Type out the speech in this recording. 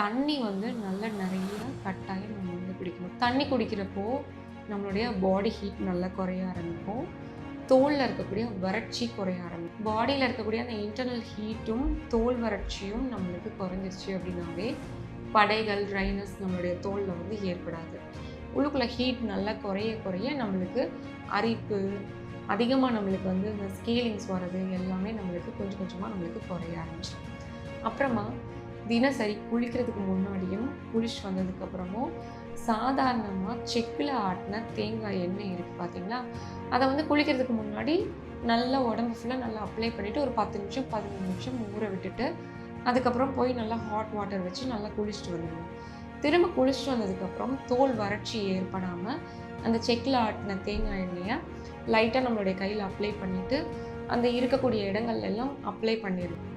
தண்ணி வந்து நல்ல நிறைய கட்டாயம் நம்ம வந்து குடிக்கணும். தண்ணி குடிக்கிறப்போ நம்மளுடைய பாடி ஹீட் நல்லா குறைய ஆரம்பிக்கும். தோலில் இருக்கக்கூடிய வறட்சி குறைய ஆரம்பிக்கும். பாடியில் இருக்கக்கூடிய அந்த இன்டர்னல் ஹீட்டும் தோல் வறட்சியும் நம்மளுக்கு குறைஞ்சிருச்சு அப்படின்னாவே படைகள் ட்ரைனஸ் நம்மளுடைய தோலில் வந்து ஏற்படாது. உள்ளுக்குள்ளே ஹீட் நல்லா குறைய குறைய நம்மளுக்கு அரிப்பு அதிகமாக நம்மளுக்கு வந்து இந்த ஸ்கேலிங்ஸ் வர்றது எல்லாமே நம்மளுக்கு கொஞ்சம் கொஞ்சமாக நம்மளுக்கு குறைய ஆரம்பிச்சிடும். அப்புறமா தினசரி குளிக்கிறதுக்கு முன்னாடியும் குளிச்சுட்டு வந்ததுக்கப்புறமும் சாதாரணமாக செக்கில் ஆட்டின தேங்காய் எண்ணெய் இருக்குது பார்த்தீங்களா அதை வந்து குளிக்கிறதுக்கு முன்னாடி நல்லா உடம்பு ஃபுல்லாக நல்லா அப்ளை பண்ணிவிட்டு ஒரு பத்து நிமிஷம் பதினஞ்சு நிமிஷம் ஊற விட்டுட்டு அதுக்கப்புறம் போய் நல்லா ஹாட் வாட்டர் வச்சு நல்லா குளிச்சுட்டு வந்துடணும். திரும்ப குளிச்சுட்டு வந்ததுக்கப்புறம் தோல் வறட்சி ஏற்படாமல் அந்த செக்கில் ஆட்டின தேங்காய் எண்ணெயை லைட்டாக நம்மளுடைய கையில் அப்ளை பண்ணிவிட்டு அந்த இருக்கக்கூடிய இடங்கள் எல்லாம் அப்ளை பண்ணிடணும்.